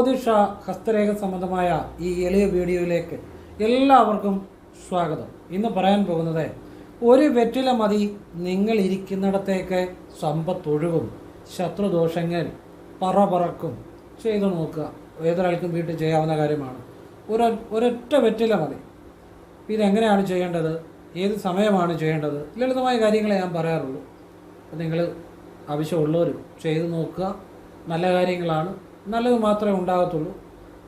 ജ്യോതിഷ ഹസ്തരേഖ സംബന്ധമായ ഈ എളിയ വീഡിയോയിലേക്ക് എല്ലാവർക്കും സ്വാഗതം. ഇന്ന് പറയാൻ പോകുന്നത് ഒരു വെറ്റില മതി നിങ്ങൾ ഇരിക്കുന്നിടത്തേക്ക് സമ്പത്തൊഴുകും ശത്രുദോഷങ്ങൾ പറപറക്കും. ചെയ്തു നോക്കുക. ഏതൊരാൾക്കും വീട്ടിൽ ചെയ്യാവുന്ന കാര്യമാണ്. ഒരു ഒരൊറ്റ വെറ്റില മതി. ഇതെങ്ങനെയാണ് ചെയ്യേണ്ടത്? ഏത് സമയമാണ് ചെയ്യേണ്ടത്? ലളിതമായ കാര്യങ്ങളെ ഞാൻ പറയാറുള്ളൂ. അപ്പോൾ നിങ്ങൾ ആവശ്യമുള്ളവർ ചെയ്തു നോക്കുക. നല്ല കാര്യങ്ങളാണ്. നല്ലത് മാത്രമേ ഉണ്ടാകത്തുള്ളൂ.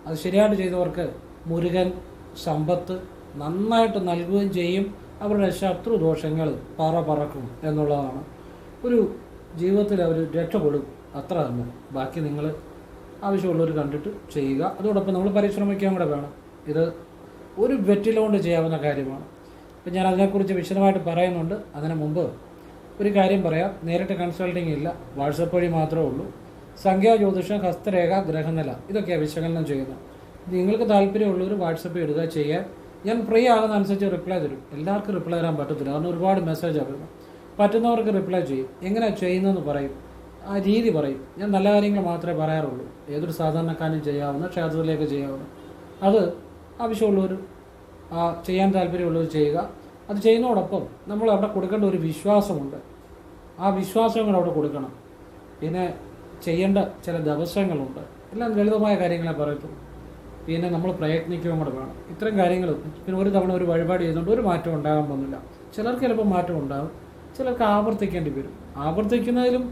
അത് ശരിയായിട്ട് ചെയ്തവർക്ക് മുരുകൻ സമ്പത്ത് നന്നായിട്ട് നൽകുകയും ചെയ്യും. അവരുടെ ശത്രു ദോഷങ്ങൾ പറ പറക്കും എന്നുള്ളതാണ്. ഒരു ജീവിതത്തിൽ അവർ രക്ഷപ്പെടും അത്ര തന്നെ. ബാക്കി നിങ്ങൾ ആവശ്യമുള്ളവർ കണ്ടിട്ട് ചെയ്യുക. അതോടൊപ്പം നമ്മൾ പരിശ്രമിക്കാൻ കൂടെ വേണം. ഇത് ഒരു വെറ്റിലോണ്ട് ചെയ്യാവുന്ന കാര്യമാണ്. അപ്പം ഞാൻ അതിനെക്കുറിച്ച് വിശദമായിട്ട് പറയുന്നുണ്ട്. അതിനു മുമ്പ് ഒരു കാര്യം പറയാം. നേരിട്ട് കൺസൾട്ടിങ് ഇല്ല. വാട്സപ്പ് വഴി മാത്രമേ ഉള്ളൂ. സംഖ്യാ ജ്യോതിഷം ഹസ്തരേഖ ഗ്രഹനില ഇതൊക്കെയാണ് വിശകലനം ചെയ്യുന്നത്. നിങ്ങൾക്ക് താല്പര്യമുള്ളവർ വാട്സപ്പ് ഇടുക ചെയ്യാൻ. ഞാൻ ഫ്രീ ആകുന്ന അനുസരിച്ച് റിപ്ലൈ തരും. എല്ലാവർക്കും റിപ്ലൈ തരാൻ പറ്റത്തില്ല. കാരണം ഒരുപാട് മെസ്സേജ് വരുന്നത്. പറ്റുന്നവർക്ക് റിപ്ലൈ ചെയ്യും. എങ്ങനെയാണ് ചെയ്യുന്നതെന്ന് പറയും. ആ രീതി പറയും. ഞാൻ നല്ല കാര്യങ്ങൾ മാത്രമേ പറയാറുള്ളൂ. ഏതൊരു സാധാരണക്കാരനും ചെയ്യാവുന്ന ക്ഷേത്രത്തിലേക്ക് ചെയ്യാവുന്ന. അത് ആവശ്യമുള്ളവർ ചെയ്യാൻ താല്പര്യമുള്ളവർ ചെയ്യുക. അത് ചെയ്യുന്നതോടൊപ്പം നമ്മൾ അവിടെ കൊടുക്കേണ്ട ഒരു വിശ്വാസമുണ്ട്. ആ വിശ്വാസങ്ങൾ അവിടെ കൊടുക്കണം. പിന്നെ ചെയ്യേണ്ട ചില ദിവസങ്ങളുണ്ട്. എല്ലാം ലളിതമായ കാര്യങ്ങളെ പറയത്തുള്ളൂ പിന്നെ നമ്മൾ പ്രയത്നിക്കുകയും കൂടെ വേണം. ഇത്തരം കാര്യങ്ങൾ പിന്നെ ഒരു തവണ ഒരു വഴിപാട് ചെയ്യുന്നുണ്ട് ഒരു മാറ്റം ഉണ്ടാകാൻ പോകുന്നില്ല. ചിലർക്ക് ചിലപ്പോൾ മാറ്റം ഉണ്ടാകും. ചിലർക്ക് ആവർത്തിക്കേണ്ടി വരും. ആവർത്തിക്കുന്നതിലും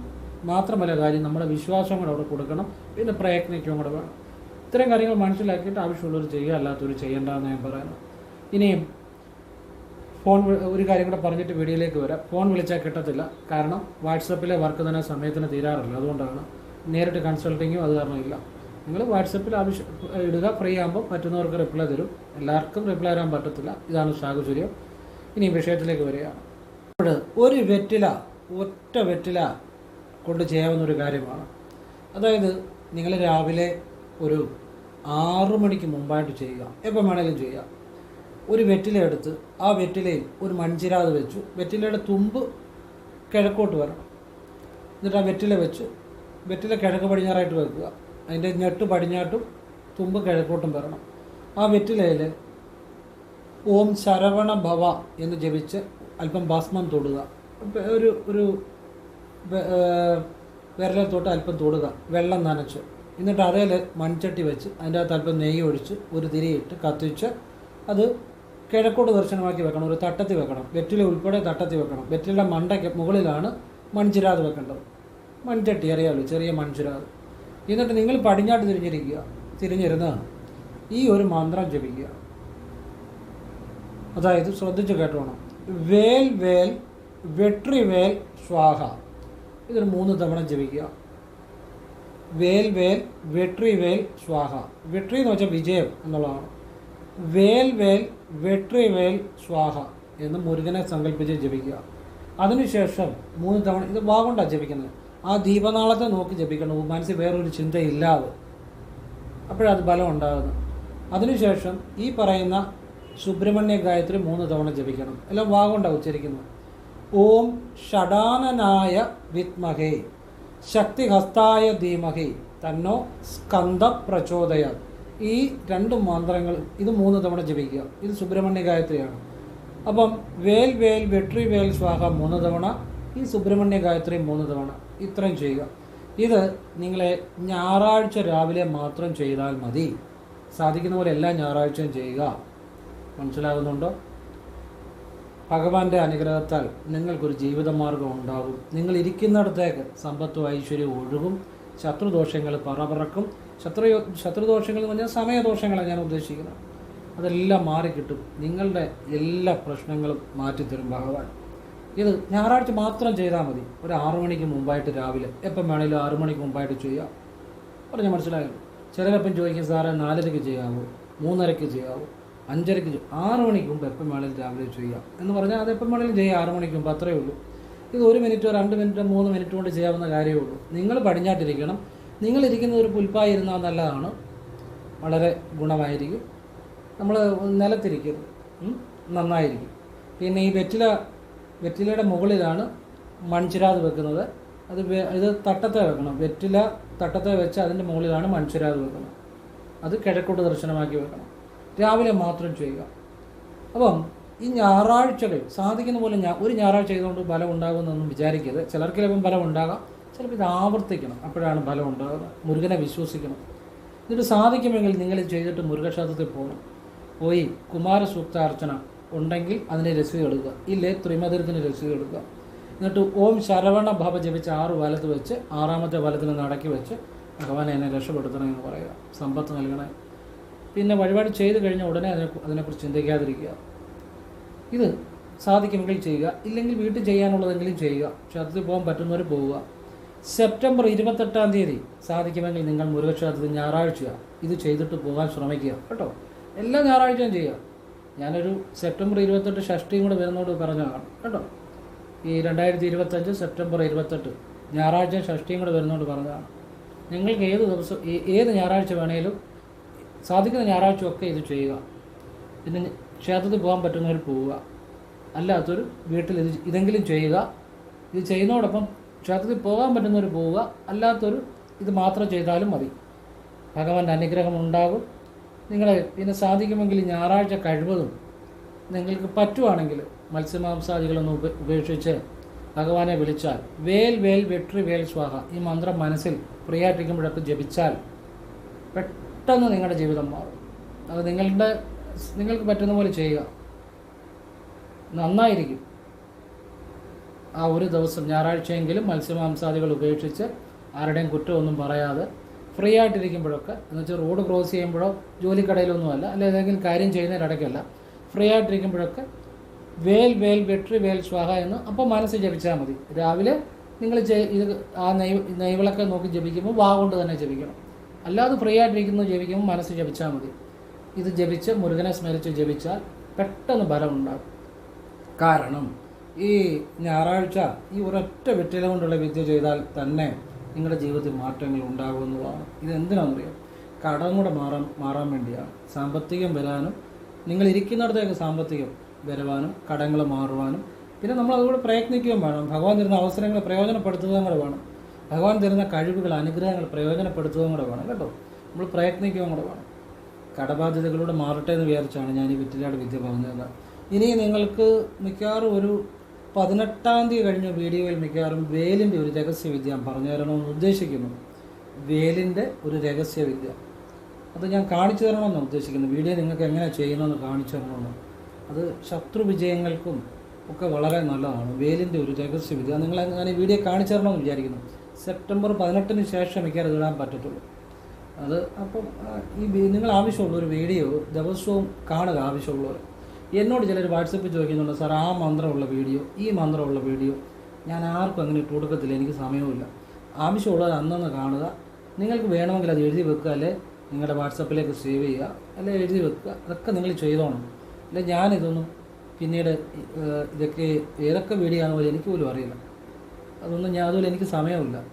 മാത്രമല്ല കാര്യം നമ്മുടെ വിശ്വാസം കൂടെ അവിടെ കൊടുക്കണം. പിന്നെ പ്രയത്നിക്കുകയും കൂടെ വേണം. ഇത്തരം കാര്യങ്ങൾ മനസ്സിലാക്കിയിട്ട് ആവശ്യമുള്ളവർ ചെയ്യുക അല്ലാത്തവർ ചെയ്യേണ്ടതെന്ന് ഞാൻ പറയുന്നു ഇനിയും ഫോൺ ഒരു കാര്യം കൂടെ പറഞ്ഞിട്ട് വീഡിയോയിലേക്ക് വരാം. ഫോൺ വിളിച്ചാൽ കിട്ടത്തില്ല. കാരണം വാട്സപ്പിലെ വർക്ക് തന്നെ സമയത്തിന് തീരാറില്ല. അതുകൊണ്ടാണ് നേരിട്ട് കൺസൾട്ടിങ്ങും അത് കാരണം ഇല്ല നിങ്ങൾ വാട്സപ്പിൽ ആവശ്യം ഇടുക ഫ്രീ ആകുമ്പോൾ പറ്റുന്നവർക്ക് റിപ്ലൈ തരും. എല്ലാവർക്കും റിപ്ലൈ തരാൻ പറ്റത്തില്ല. ഇതാണ് സാഹചര്യം. ഇനി വിഷയത്തിലേക്ക് വരികയാണ്. അപ്പോൾ ഒരു വെറ്റില ഒറ്റ വെറ്റില കൊണ്ട് ചെയ്യാവുന്നൊരു കാര്യമാണ്. അതായത് നിങ്ങൾ രാവിലെ ഒരു ആറു മണിക്ക് മുമ്പായിട്ട് ചെയ്യുക. എപ്പം വേണേലും ചെയ്യുക. ഒരു വെറ്റില എടുത്ത് ആ വെറ്റിലയിൽ ഒരു മൺചിരാത് വെച്ചു. വെറ്റിലയുടെ തുമ്പ് കിഴക്കോട്ട് വരണം. എന്നിട്ട് ആ വെറ്റില വെച്ച് വെറ്റില കിഴക്ക് പടിഞ്ഞാറായിട്ട് വെക്കുക. അതിന്റെ ഞെട്ട് പടിഞ്ഞാട്ടും തുമ്പ് കിഴക്കോട്ടും വരണം. ആ വെറ്റിലയിൽ ഓം ശരവണ ഭവ എന്ന് ജപിച്ച് അല്പം ഭസ്മം തൊടുക. ഒരു ഒരു വിരലെ തൊട്ട് അല്പം തൊടുക. വെള്ളം നനച്ച്. എന്നിട്ട് അതേൽ മൺചട്ടി വെച്ച് അതിന്റെ അകത്ത് അല്പം നെയ്യ് ഒഴിച്ച് ഒരു തിരിയിട്ട് കത്തിച്ച് അത് കിഴക്കോട്ട് ദർശനമാക്കി വെക്കണം. ഒരു തട്ടത്തിൽ വെക്കണം. വെറ്റില ഉൾപ്പെടെ തട്ടത്തിൽ വെക്കണം. വെറ്റിലയുടെ മണ്ടയ്ക്ക് മുകളിലാണ് മൺചിരാത് വെക്കേണ്ടത്. മൺചട്ടി അറിയാമല്ലോ ചെറിയ മൺചിരാത് എന്നിട്ട് നിങ്ങൾ പടിഞ്ഞാട്ട് തിരിഞ്ഞിരിക്കുക. തിരിഞ്ഞിരുന്ന് ഈ ഒരു മന്ത്രം ജപിക്കുക. അതായത് ശ്രദ്ധിച്ച് കേട്ടോണം. വേൽ വേൽ വെട്രി വേൽ സ്വാഹ. ഇതൊരു മൂന്ന് തവണ ജപിക്കുക. വേൽ വേൽ വെട്രി വേൽ സ്വാഹ. വെട്രി എന്ന് വെച്ചാൽ വിജയം എന്നുള്ളതാണ്. വേൽ വേൽ വെട്രി വേൽ സ്വാഹ എന്ന് മുരുകനെ സങ്കല്പിച്ച് ജപിക്കുക. അതിനുശേഷം മൂന്ന് തവണ ഇത് വാഗുണ്ടാണ് ജപിക്കുന്നത്. ആ ദീപനാളത്തെ നോക്കി ജപിക്കണം. മനസ്സിൽ വേറൊരു ചിന്തയില്ലാതെ. അപ്പോഴത് ബലം ഉണ്ടാകുന്നത്. അതിനുശേഷം ഈ പറയുന്ന സുബ്രഹ്മണ്യ ഗായത്രി മൂന്ന് തവണ ജപിക്കണം. എല്ലാം വാഗൊണ്ടാണ് ഉച്ചരിക്കുന്നത്. ഓം ഷടാനനായ വിത്മഹേ ശക്തിഹസ്തായ ധീമഹേ തന്നോ സ്കന്ധ പ്രചോദയ. ഈ രണ്ട് മന്ത്രങ്ങൾ ഇത് മൂന്ന് തവണ ജപിക്കുക. ഇത് സുബ്രഹ്മണ്യ ഗായത്രിയാണ്. അപ്പം വേൽ വേൽ വെട്രി വേൽ സ്വാഹ മൂന്ന് തവണ. ഈ സുബ്രഹ്മണ്യ ഗായത്രി മൂന്ന് തവണ. ഇത്രയും ചെയ്യുക. ഇത് നിങ്ങളെ ഞായറാഴ്ച രാവിലെ മാത്രം ചെയ്താൽ മതി. സാധിക്കുന്ന പോലെ എല്ലാ ഞായറാഴ്ചയും ചെയ്യുക. മനസ്സിലാകുന്നുണ്ടോ? ഭഗവാന്റെ അനുഗ്രഹത്താൽ നിങ്ങൾക്കൊരു ജീവിതമാർഗം ഉണ്ടാകും. നിങ്ങൾ ഇരിക്കുന്നിടത്തേക്ക് സമ്പത്തും ഐശ്വര്യവും ഒഴുകും. ശത്രുദോഷങ്ങൾ പറപറക്കും ശത്രു ശത്രുദോഷങ്ങൾ എന്ന് പറഞ്ഞാൽ സമയദോഷങ്ങളാണ് ഞാൻ ഉദ്ദേശിക്കുന്നത്. അതെല്ലാം മാറിക്കിട്ടും. നിങ്ങളുടെ എല്ലാ പ്രശ്നങ്ങളും മാറ്റിത്തരും ഭഗവാൻ. ഇത് ഞായറാഴ്ച മാത്രം ചെയ്താൽ മതി. ഒരു ആറു മണിക്ക് മുമ്പായിട്ട് രാവിലെ. എപ്പം വേണേലും ആറു മണിക്ക് മുമ്പായിട്ട് ചെയ്യാം. പറഞ്ഞാൽ മനസ്സിലായോ? ചിലരപ്പം ചോദിക്കും സാറേ നാലരയ്ക്ക് ചെയ്യാമോ മൂന്നരയ്ക്ക് ചെയ്യാമോ അഞ്ചരയ്ക്ക് ആറ് മണിക്ക് മുമ്പ് എപ്പം വേണേലും രാവിലെ ചെയ്യാം. എന്ന് പറഞ്ഞാൽ അത് എപ്പം വേണേലും ചെയ്യാം. ആറു മണിക്ക് മുമ്പ് അത്രയേ ഉള്ളൂ. ഇത് ഒരു മിനിറ്റോ രണ്ട് മിനിറ്റോ മൂന്ന് മിനിറ്റ് കൊണ്ട് ചെയ്യാവുന്ന കാര്യമേ ഉള്ളൂ. നിങ്ങൾ പടിഞ്ഞാട്ടിരിക്കണം. നിങ്ങളിരിക്കുന്ന ഒരു പുൽപ്പായി ഇരുന്നാൽ നല്ലതാണ്. വളരെ ഗുണമായിരിക്കും. നമ്മൾ നിലത്തിരിക്കരുത്. നന്നായിരിക്കും. പിന്നെ ഈ വെറ്റില വെറ്റിലയുടെ മുകളിലാണ് മൺചിരാത് വെക്കുന്നത്. അത് ഇത് തട്ടത്തെ വെക്കണം. വെറ്റില തട്ടത്തെ വെച്ച് അതിന്റെ മുകളിലാണ് മൺചിരാത് വെക്കുന്നത്. അത് കിഴക്കോട്ട് ദർശനമാക്കി വെക്കണം. രാവിലെ മാത്രം ചെയ്യുക. അപ്പം ഈ ഞായറാഴ്ചകൾ സാധിക്കുന്ന പോലെ ഞാ ഒരു ഞായറാഴ്ച ചെയ്തുകൊണ്ട് ഫലം ഉണ്ടാകുമെന്നൊന്നും വിചാരിക്കരുത്. ചിലർക്ക് ചിലപ്പം ഫലം ഉണ്ടാകാം. ചിലപ്പോൾ ഇത് ആവർത്തിക്കണം. അപ്പോഴാണ് ഫലം ഉണ്ടാകുന്നത്. മുരുകനെ വിശ്വസിക്കണം. എന്നിട്ട് സാധിക്കുമെങ്കിൽ നിങ്ങൾ ചെയ്തിട്ട് മുരുകക്ഷേത്രത്തിൽ പോകണം. പോയി കുമാരസൂക്ത അർച്ചന ഉണ്ടെങ്കിൽ അതിന് രസീത് എടുക്കുക. ഇല്ലേ? ത്രിമധുരത്തിന് രസീത് എടുക്കുക. എന്നിട്ട് ഓം ശരവണ ഭവ ജപിച്ച് ആറ് വലത്ത് വെച്ച് ആറാമത്തെ വലത്തിൽ നടക്കി വെച്ച് ഭഗവാൻ എന്നെ രക്ഷപ്പെടുത്തണം എന്ന് പറയുക. സമ്പത്ത് നൽകണേ. പിന്നെ വഴിപാട് ചെയ്ത് കഴിഞ്ഞ ഉടനെ അതിനെ അതിനെക്കുറിച്ച് ചിന്തിക്കാതിരിക്കുക. ഇത് സാധിക്കുമെങ്കിൽ ചെയ്യുക. ഇല്ലെങ്കിൽ വീട്ടിൽ ചെയ്യാനുള്ളതെങ്കിലും ചെയ്യുക. ക്ഷേത്രത്തിൽ പോകാൻ പറ്റുന്നവർ പോവുക. സെപ്റ്റംബർ ഇരുപത്തെട്ടാം തീയതി സാധിക്കുമെങ്കിൽ നിങ്ങൾ മുരുകക്ഷേത്രത്തിൽ ഞായറാഴ്ച ഇത് ചെയ്തിട്ട് പോകാൻ ശ്രമിക്കുക. കേട്ടോ? എല്ലാ ഞായറാഴ്ചയും ചെയ്യുക. ഞാനൊരു സെപ്റ്റംബർ ഇരുപത്തെട്ട് ഷഷ്ടിയും കൂടെ വരുന്നതോട് പറഞ്ഞതാണ്. കേട്ടോ? ഈ രണ്ടായിരത്തി ഇരുപത്തഞ്ച് സെപ്റ്റംബർ ഇരുപത്തെട്ട് ഞായറാഴ്ച ഷഷ്ടിയും കൂടെ വരുന്നോട് പറഞ്ഞതാണ്. നിങ്ങൾക്ക് ഏത് ദിവസം ഏത് ഞായറാഴ്ച വേണേലും സാധിക്കുന്ന ഞായറാഴ്ച ഒക്കെ ഇത് ചെയ്യുക. പിന്നെ ക്ഷേത്രത്തിൽ പോകാൻ പറ്റുന്നവർ പോവുക. അല്ലാത്തൊരു വീട്ടിൽ ഇത് ഇതെങ്കിലും ചെയ്യുക. ഇത് ചെയ്യുന്നതോടൊപ്പം ക്ഷേത്രത്തിൽ പോകാൻ പറ്റുന്നവർ പോവുക. അല്ലാത്തൊരു ഇത് മാത്രം ചെയ്താലും മതി. ഭഗവാന്റെ അനുഗ്രഹം ഉണ്ടാകും. നിങ്ങളെ പിന്നെ സാധിക്കുമെങ്കിൽ ഞായറാഴ്ച കഴിവതും നിങ്ങൾക്ക് പറ്റുവാണെങ്കിൽ മത്സ്യമാംസാദികളൊന്ന് ഉപ ഉപേക്ഷിച്ച് ഭഗവാനെ വിളിച്ചാൽ വേൽ വേൽ വെട്രി വേൽ സ്വാഹ ഈ മന്ത്രം മനസ്സിൽ പ്രിയായിട്ടിരിക്കുമ്പോഴൊക്കെ ജപിച്ചാൽ പെട്ടെന്ന് നിങ്ങളുടെ ജീവിതം മാറും. അത് നിങ്ങളുടെ നിങ്ങൾക്ക് പറ്റുന്ന പോലെ ചെയ്യുക. നന്നായിരിക്കും. ആ ഒരു ദിവസം ഞായറാഴ്ചയെങ്കിലും മത്സ്യമാംസാദികൾ ഉപേക്ഷിച്ച് ആരുടെയും കുറ്റമൊന്നും പറയാതെ ഫ്രീ ആയിട്ടിരിക്കുമ്പോഴൊക്കെ എന്ന് വെച്ചാൽ റോഡ് ക്രോസ് ചെയ്യുമ്പോഴോ ജോലിക്കടയിലൊന്നുമല്ല അല്ല ഏതെങ്കിലും കാര്യം ചെയ്യുന്നതിനിടയ്ക്കല്ല ഫ്രീ ആയിട്ടിരിക്കുമ്പോഴൊക്കെ വേൽ വേൽ വെട്രി വേൽ സ്വാഹ എന്ന് അപ്പോൾ മനസ്സ് ജപിച്ചാൽ മതി. രാവിലെ നിങ്ങൾ ഇത് ആ നെയ് നെയ്വിളക്കെ നോക്കി ജപിക്കുമ്പോൾ വാ കൊണ്ട് തന്നെ ജപിക്കണം. അല്ലാതെ ഫ്രീ ആയിട്ടിരിക്കുന്നത് ജപിക്കുമ്പോൾ മനസ്സ് ജപിച്ചാൽ മതി. ഇത് ജപിച്ച് മുരുകനെ സ്മരിച്ച് ജപിച്ചാൽ പെട്ടെന്ന് ഫലമുണ്ടാകും കാരണം ഈ ഞായറാഴ്ച ഈ ഒരൊറ്റ വെറ്റില കൊണ്ടുള്ള വിദ്യ ചെയ്താൽ തന്നെ നിങ്ങളുടെ ജീവിതത്തിൽ മാറ്റങ്ങൾ ഉണ്ടാകുമെന്നുള്ളതാണ് ഇത് എന്തിനാണെന്നറിയാം കടം കൂടെ മാറാൻ മാറാൻ വേണ്ടിയാണ്. സാമ്പത്തികം വരാനും നിങ്ങൾ ഇരിക്കുന്നിടത്തേക്ക് സാമ്പത്തികം വരുവാനും കടങ്ങൾ മാറുവാനും പിന്നെ നമ്മൾ അതുകൂടെ പ്രയത്നിക്കുകയും വേണം. ഭഗവാൻ തരുന്ന അവസരങ്ങൾ പ്രയോജനപ്പെടുത്തുകയും കൂടെ വേണം. ഭഗവാൻ തരുന്ന കഴിവുകൾ അനുഗ്രഹങ്ങൾ പ്രയോജനപ്പെടുത്തുകയും കൂടെ വേണം കേട്ടോ. നമ്മൾ പ്രയത്നിക്കുകയും കൂടെ വേണം. കടബാധ്യതകളോട് മാറട്ടെ എന്ന് വിചാരിച്ചാണ് ഞാൻ ഈ വിറ്റിലാട് വിദ്യ പറഞ്ഞത്. ഇനി നിങ്ങൾക്ക് മിക്കവാറും ഒരു പതിനെട്ടാം തീയതി കഴിഞ്ഞ വീഡിയോയിൽ മിക്കവാറും വേലിന്റെ ഒരു രഹസ്യവിദ്യ ഞാൻ പറഞ്ഞു തരണമെന്ന് ഉദ്ദേശിക്കുന്നു. വേലിന്റെ ഒരു രഹസ്യവിദ്യ അത് ഞാൻ കാണിച്ചു തരണമെന്ന് ഉദ്ദേശിക്കുന്നു വീഡിയോ നിങ്ങൾക്ക് എങ്ങനെ ചെയ്യണമെന്ന് കാണിച്ചു തരണമെന്ന് അത് ശത്രു വിജയങ്ങൾക്കും ഒക്കെ വളരെ നല്ലതാണ്. വേലിന്റെ ഒരു രഹസ്യവിദ്യ നിങ്ങൾ ഞാൻ ഈ വീഡിയോ കാണിച്ചു തരണമെന്ന് വിചാരിക്കുന്നു. സെപ്റ്റംബർ പതിനെട്ടിന് ശേഷം മിക്കവാറും ഇടാൻ പറ്റത്തുള്ളൂ. അത് അപ്പം ഈ നിങ്ങൾ ആവശ്യമുള്ളൊരു വീഡിയോ ദിവസവും കാണുക ആവശ്യമുള്ളവർ. എന്നോട് ചിലർ വാട്സപ്പിൽ ചോദിക്കുന്നുണ്ട് സാർ ആ മന്ത്രമുള്ള വീഡിയോ ഈ മന്ത്രമുള്ള വീഡിയോ ഞാൻ ആർക്കും അങ്ങനെ ഇട്ട് കൊടുക്കത്തില്ല എനിക്ക് സമയവുമില്ല. ആവശ്യമുള്ളത് അന്നന്ന് കാണുക. നിങ്ങൾക്ക് വേണമെങ്കിൽ അത് എഴുതി വെക്കുക അല്ലെ? നിങ്ങളുടെ വാട്സപ്പിലേക്ക് സേവ് ചെയ്യുക അല്ലെ? എഴുതി വെക്കുക. അതൊക്കെ നിങ്ങൾ ചെയ്തോണം. അല്ലെ? ഞാനിതൊന്നും പിന്നീട് ഇതൊക്കെ ഏതൊക്കെ വീഡിയോ ആണെന്ന് പോലും എനിക്ക് പോലും അറിയില്ല. അതൊന്നും ഞാൻ അതുപോലെ എനിക്ക് സമയമില്ല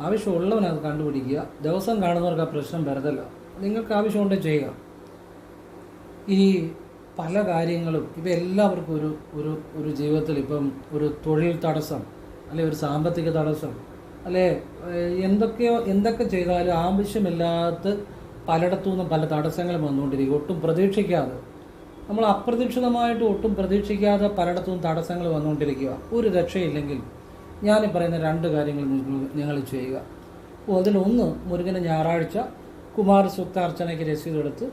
ആവശ്യമുള്ളവനത് കണ്ടുപിടിക്കുക. ദിവസം കാണുന്നവർക്ക് ആ പ്രശ്നം വരതല്ല നിങ്ങൾക്ക് ആവശ്യമുണ്ടെങ്കിൽ ചെയ്യുക. ഈ പല കാര്യങ്ങളും ഇപ്പം എല്ലാവർക്കും ഒരു ഒരു ഒരു ജീവിതത്തിൽ ഇപ്പം ഒരു തൊഴിൽ തടസ്സം അല്ലെ ഒരു സാമ്പത്തിക തടസ്സം അല്ലെ എന്തൊക്കെയോ എന്തൊക്കെ ചെയ്താലും ആവശ്യമില്ലാത്ത പലയിടത്തു നിന്നും പല തടസ്സങ്ങളും വന്നുകൊണ്ടിരിക്കും. ഒട്ടും പ്രതീക്ഷിക്കാതെ. നമ്മൾ അപ്രതീക്ഷിതമായിട്ട് ഒട്ടും പ്രതീക്ഷിക്കാതെ പലയിടത്തും തടസ്സങ്ങൾ വന്നുകൊണ്ടിരിക്കുക. ഒരു രക്ഷയില്ലെങ്കിൽ ഞാൻ പറയുന്ന രണ്ട് കാര്യങ്ങൾ നിങ്ങൾ ചെയ്യുക. അതിലൊന്ന് മുരുകന് ഞായറാഴ്ച കുമാരസൂക്താർച്ചനയ്ക്ക് രസീത് എടുത്ത്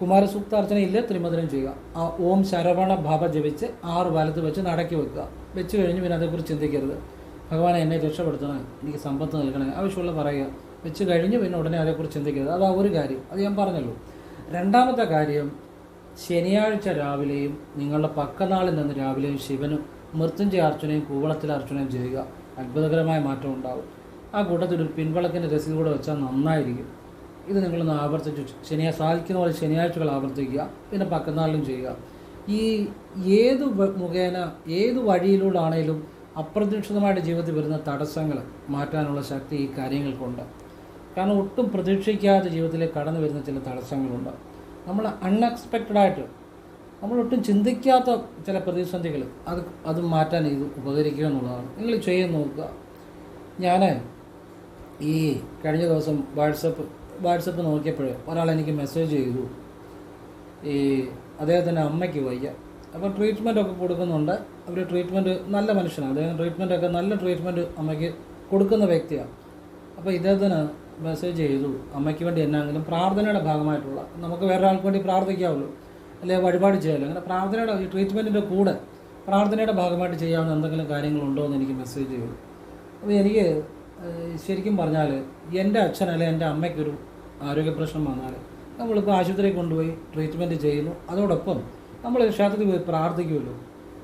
കുമാരസൂക്താർച്ചന ഇല്ല ത്രിമധുരം ചെയ്യുക. ആ ഓം ശരവണ ഭവ ജപിച്ച് ആറ് വലത്ത് വെച്ച് നടക്കി വെക്കുക. വെച്ച് കഴിഞ്ഞ് പിന്നെ അതേക്കുറിച്ച് ചിന്തിക്കരുത്. ഭഗവാനെ എന്നെ രക്ഷപ്പെടുത്തണേ. എനിക്ക് സമ്പത്ത് നൽകണേ. ആവശ്യമുള്ള പറയുക. വെച്ച് കഴിഞ്ഞ് പിന്നെ ഉടനെ അതേക്കുറിച്ച് ചിന്തിക്കരുത്. അതാ ഒരു കാര്യം. അത് ഞാൻ പറഞ്ഞല്ലോ. രണ്ടാമത്തെ കാര്യം ശനിയാഴ്ച രാവിലെയും നിങ്ങളുടെ പക്കനാളിൽ നിന്ന് രാവിലെയും ശിവനും മൃത്യുഞ്ജയ അർച്ചനയും കൂവളത്തിലെ അർച്ചനയും ചെയ്യുക. അത്ഭുതകരമായ മാറ്റം ഉണ്ടാവും. ആ കൂട്ടത്തിൽ ഒരു പിൻവളക്കിന്റെ രസീത് കൂടെ വെച്ചാൽ നന്നായിരിക്കും. ഇത് നിങ്ങളൊന്ന് ആവർത്തിച്ചു ശനിയാഴ്ച സാധിക്കുന്ന പോലെ ശനിയാഴ്ചകൾ ആവർത്തിക്കുക പിന്നെ പക്കനാളിലും ചെയ്യുക. ഈ ഏത് മുഖേന ഏത് വഴിയിലൂടെ ആണെങ്കിലും അപ്രതീക്ഷിതമായിട്ട് ജീവിതത്തിൽ വരുന്ന തടസ്സങ്ങൾ മാറ്റാനുള്ള ശക്തി ഈ കാര്യങ്ങൾക്കുണ്ട്. കാരണം ഒട്ടും പ്രതീക്ഷിക്കാതെ ജീവിതത്തിലേക്ക് കടന്നു വരുന്ന ചില തടസ്സങ്ങളുണ്ട്. നമ്മൾ അൺഎക്സ്പെക്റ്റഡ് ആയിട്ട് നമ്മളൊട്ടും ചിന്തിക്കാത്ത ചില പ്രതിസന്ധികൾ അത് അത് മാറ്റാൻ ഇത് ഉപകരിക്കുക എന്നുള്ളതാണ്. നിങ്ങൾ ചെയ്ത് നോക്കുക. ഞാൻ ഈ കഴിഞ്ഞ ദിവസം വാട്സപ്പ് വാട്സപ്പ് നോക്കിയപ്പോൾ ഒരാൾ എനിക്ക് മെസ്സേജ് ചെയ്തു. ഈ അദ്ദേഹത്തിന്റെ അമ്മയ്ക്ക് വയ്യ. അപ്പോൾ ട്രീറ്റ്മെന്റ് ഒക്കെ കൊടുക്കുന്നുണ്ട്. അവർ ട്രീറ്റ്മെന്റ് നല്ല മനുഷ്യനാണ് അദ്ദേഹം ട്രീറ്റ്മെന്റ് ഒക്കെ നല്ല ട്രീറ്റ്മെന്റ് അമ്മയ്ക്ക് കൊടുക്കുന്ന വ്യക്തിയാണ് അപ്പോൾ ഇദ്ദേഹത്തിന് മെസ്സേജ് ചെയ്തു. അമ്മയ്ക്ക് വേണ്ടി എന്നാണെങ്കിലും പ്രാർത്ഥനയുടെ ഭാഗമായിട്ടുള്ള നമുക്ക് വേറെ ആൾക്ക് വേണ്ടി പ്രാർത്ഥിക്കാവുള്ളൂ. അല്ലെങ്കിൽ വഴിപാട് ചെയ്യാമല്ലോ അങ്ങനെ പ്രാർത്ഥനയുടെ ഈ ട്രീറ്റ്മെന്റിന്റെ കൂടെ പ്രാർത്ഥനയുടെ ഭാഗമായിട്ട് ചെയ്യാവുന്ന എന്തെങ്കിലും കാര്യങ്ങളുണ്ടോ എന്ന് എനിക്ക് മെസ്സേജ് ചെയ്തു. അപ്പോൾ എനിക്ക് ശരിക്കും പറഞ്ഞാൽ എന്റെ അച്ഛൻ അല്ലെങ്കിൽ എന്റെ അമ്മയ്ക്കൊരു ആരോഗ്യ പ്രശ്നം വന്നാൽ നമ്മളിപ്പോൾ ആശുപത്രിയിൽ കൊണ്ടുപോയി ട്രീറ്റ്മെന്റ് ചെയ്യുന്നു. അതോടൊപ്പം നമ്മൾ ക്ഷേത്രത്തിൽ പോയി പ്രാർത്ഥിക്കുമല്ലോ.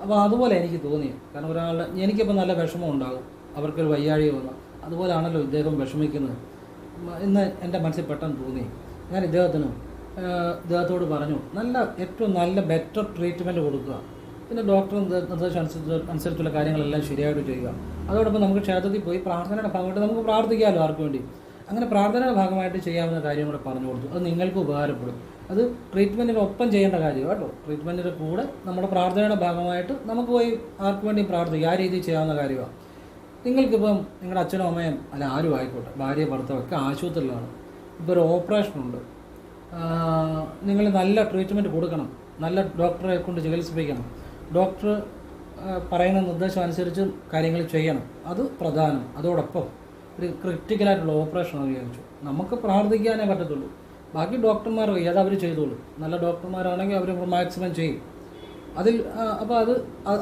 അപ്പോൾ അതുപോലെ എനിക്ക് തോന്നി. കാരണം ഒരാളുടെ എനിക്കിപ്പോൾ നല്ല വിഷമം ഉണ്ടാകും. അവർക്കൊരു വയ്യാഴി വന്നു അതുപോലാണല്ലോ ഇദ്ദേഹം വിഷമിക്കുന്നത്. ഇന്ന് എന്റെ മനസ്സിൽ പെട്ടെന്ന് തോന്നി. ഞാൻ ഇദ്ദേഹത്തിന് ഇദ്ദേഹത്തോട് പറഞ്ഞു നല്ല ഏറ്റവും നല്ല ബെറ്റർ ട്രീറ്റ്മെന്റ് കൊടുക്കുക. പിന്നെ ഡോക്ടർ നിർദ്ദ- നിർദ്ദേശം അനുസരിച്ച് അനുസരിച്ചുള്ള കാര്യങ്ങളെല്ലാം ശരിയായിട്ട് ചെയ്യുക. അതോടൊപ്പം നമുക്ക് ക്ഷേത്രത്തിൽ പോയി പ്രാർത്ഥനയുടെ ഭാഗമായിട്ട് നമുക്ക് പ്രാർത്ഥിക്കാമല്ലോ ആർക്കു വേണ്ടി. അങ്ങനെ പ്രാർത്ഥനയുടെ ഭാഗമായിട്ട് ചെയ്യാവുന്ന കാര്യം കൂടെ പറഞ്ഞു കൊടുത്തു. അത് നിങ്ങൾക്ക് ഉപകാരപ്പെടും. അത് ട്രീറ്റ്മെന്റിന് ഒപ്പം ചെയ്യേണ്ട കാര്യം കേട്ടോ. ട്രീറ്റ്മെന്റിന്റെ കൂടെ നമ്മുടെ പ്രാർത്ഥനയുടെ ഭാഗമായിട്ട് നമുക്ക് പോയി ആർക്കു വേണ്ടി പ്രാർത്ഥിക്കുക ആ രീതിയിൽ ചെയ്യാവുന്ന കാര്യമാണ്. നിങ്ങൾക്കിപ്പം നിങ്ങളുടെ അച്ഛനും അമ്മയും അല്ല ആരും ആയിക്കോട്ടെ ഭാര്യ ഭർത്താവൊക്കെ ആശുപത്രിയിലാണ്. ഇപ്പോൾ ഒരു ഓപ്പറേഷൻ ഉണ്ട്. നിങ്ങൾ നല്ല ട്രീറ്റ്മെന്റ് കൊടുക്കണം. നല്ല ഡോക്ടറെ കൊണ്ട് ചികിത്സിപ്പിക്കണം. ഡോക്ടർ പറയുന്ന നിർദ്ദേശം അനുസരിച്ച് കാര്യങ്ങൾ ചെയ്യണം. അത് പ്രധാനം. അതോടൊപ്പം ഒരു ക്രിട്ടിക്കലായിട്ടുള്ള ഓപ്പറേഷൻ വിചാരിച്ചു. നമുക്ക് പ്രാർത്ഥിക്കാനേ പറ്റത്തുള്ളൂ. ബാക്കി ഡോക്ടർമാർ അത് അവർ ചെയ്തോളൂ. നല്ല ഡോക്ടർമാരാണെങ്കിൽ അവർ മാക്സിമം ചെയ്യും. അതിൽ അപ്പോൾ അത്